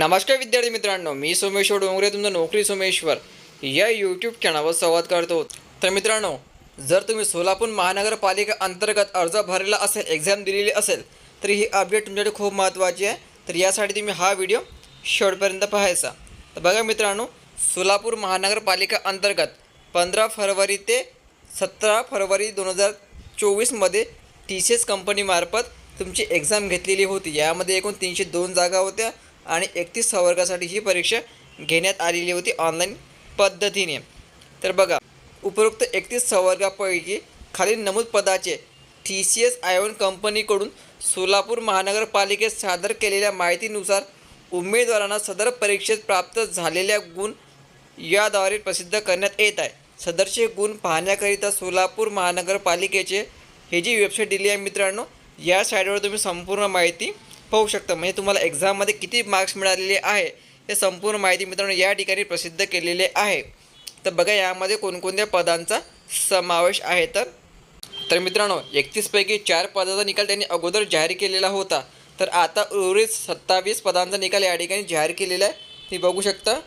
नमस्कार विद्यार्थी मित्रांनो मी सोमेश्वर डोंगरे तुमचं नोकरी सोमेश्वर. या यूट्यूब चॅनलवर संवाद करतो. तर मित्रांनो जर तुम्ही सोलापूर महानगरपालिका अंतर्गत अर्ज भरलेला असेल एक्झाम दिलेली असेल तर ही अपडेट तुमच्यासाठी खूप महत्त्वाची आहे. तर यासाठी तुम्ही हा व्हिडिओ शेवटपर्यंत पाहायचा. तर बघा मित्रांनो सोलापूर महानगरपालिका अंतर्गत पंधरा फरवरी ते सतरा फरवरी दोन हजार चोवीसमध्ये टी सी एस कंपनीमार्फत तुमची एक्झाम घेतलेली होती. यामध्ये एकूण तीनशे दोन जागा होत्या. आणि एकतीस सवर्गासाठी ही परीक्षा घेण्यात आलेली होती ऑनलाईन पद्धतीने. तर बघा उपरोक्त एकतीस संवर्गापैकी खालील नमूद पदाचे टी सी एस आयोन कंपनीकडून सोलापूर महानगरपालिकेत सादर केलेल्या माहितीनुसार उमेदवारांना सदर परीक्षेत प्राप्त झालेल्या गुण याद्वारे प्रसिद्ध करण्यात येत आहे. सदरचे गुण पाहण्याकरिता सोलापूर महानगरपालिकेचे हे जी वेबसाईट दिली आहे मित्रांनो या साईटवर तुम्ही संपूर्ण माहिती पाहू शकता. म्हणजे तुम्हाला एक्झाममध्ये किती मार्क्स मिळालेले आहे हे संपूर्ण माहिती मित्रांनो या ठिकाणी प्रसिद्ध केलेले आहे. तर बघा यामध्ये कोणकोणत्या पदांचा समावेश आहे तर? तर मित्रांनो एकतीसपैकी चार पदाचा निकाल त्यांनी अगोदर जाहीर केलेला होता. तर आता उर्वरित सत्तावीस पदांचा निकाल या ठिकाणी जाहीर केलेला आहे. ती बघू शकता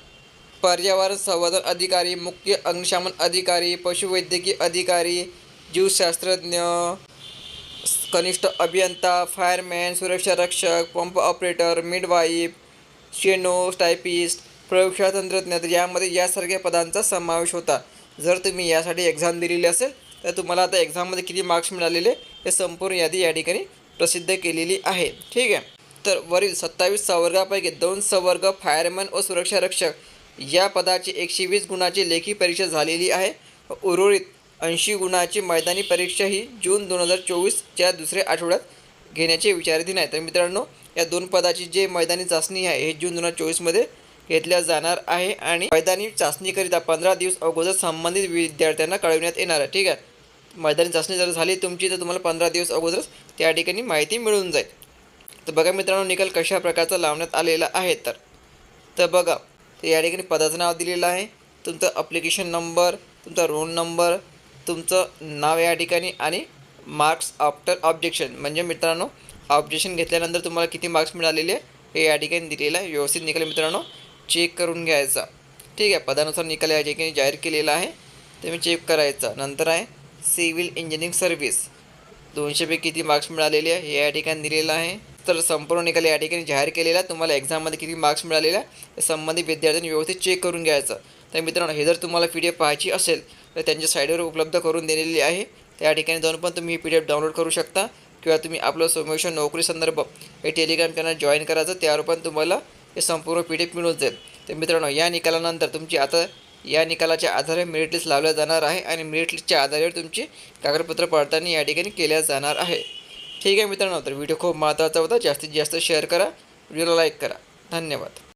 पर्यावरण संवर्धन अधिकारी मुख्य अग्निशामन अधिकारी पशुवैद्यकीय अधिकारी जीवशास्त्रज्ञ कनिष्ठ अभियंता फायरमॅन सुरक्षा रक्षक pump operator midwife steno typist प्रयोगशाळा तंत्रज्ञ यामध्ये यासारख्या पदांचा समावेश होता. जर तुम्ही यासाठी एक्झाम दिलेली असेल तर तुम्हाला आता एक्झाममध्ये किती मार्क्स मिळालेले हे संपूर्ण यादी या ठिकाणी प्रसिद्ध केलेली आहे. ठीक आहे? तर वरील सत्तावीस संवर्गापैकी दोन संवर्ग फायरमॅन व सुरक्षा रक्षक या पदाची एकशे वीस गुणाची लेखी परीक्षा झालेली आहे. उर्वरित ऐंशी गुणाची मैदानी परीक्षा ही जून दोन हजार चोवीसच्या दुसऱ्या आठवड्यात घेण्याचे विचाराधीन आहे. तर मित्रांनो या दोन पदाची जे मैदानी चाचणी आहे हे जून दोन हजार चोवीसमध्ये घेतल्या जाणार आहे आणि मैदानी चाचणीकरिता पंधरा दिवस अगोदर संबंधित विद्यार्थ्यांना कळविण्यात येणार आहे. ठीक आहे? मैदानी चाचणी जर झाली तुमची तर तुम्हाला पंधरा दिवस अगोदरच त्या ठिकाणी माहिती मिळून जाईल. तर बघा मित्रांनो निकाल कशा प्रकारचा लावण्यात आलेला आहे तर. तर बघा तर या ठिकाणी पदाचं नाव दिलेलं आहे. तुमचं अप्लिकेशन नंबर तुमचा रोल नंबर तुमचं नाव या ठिकाणी आणि मार्क्स आफ्टर ऑब्जेक्शन म्हणजे मित्रांनो ऑब्जेक्शन घेतल्यानंतर तुम्हाला किती मार्क्स मिळालेले आहे हे या ठिकाणी दिलेलं आहे. व्यवस्थित निकाल मित्रांनो चेक करून घ्यायचा. ठीक आहे पदानुसार निकाल या ठिकाणी जाहीर केलेला आहे. तुम्ही चेक करायचा. नंतर आहे सिव्हिल इंजिनिअरिंग सर्व्हिस दोनशेपैकी किती मार्क्स मिळालेले आहे हे या ठिकाणी दिलेलं आहे. तर संपूर्ण निकाल या ठिकाणी जाहीर केलेला. तुम्हाला एक्झाममध्ये किती मार्क्स मिळालेले आहे संबंधित विद्यार्थ्यांनी व्यवस्थित चेक करून घ्यायचं. तर मित्रांनो हे जर तुम्हाला पी डी एफ पाहायची असेल तर त्यांच्या साईडवर उपलब्ध करून दिलेली आहे. त्या ठिकाणी जाऊन पण तुम्ही ही पी डी एफ डाउनलोड करू शकता किंवा तुम्ही आपलं सोमेशन नोकरी संदर्भ हे टेलिग्राम चॅनल जॉईन करायचं त्यावर पण तुम्हाला हे संपूर्ण पी डी एफ मिळून जाईल. तर मित्रांनो या निकालानंतर तुमची आता या निकालाच्या आधारे मेरिट लिस्ट लावल्या जाणार आहे आणि मेरिट लिस्टच्या आधारावर तुमची कागदपत्र पडताळणी या ठिकाणी केल्या जाणार आहे. ठीक आहे मित्रांनो तर व्हिडिओ खूप महत्त्वाचा होता. जास्तीत जास्त शेअर करा. व्हिडिओला लाईक करा. धन्यवाद.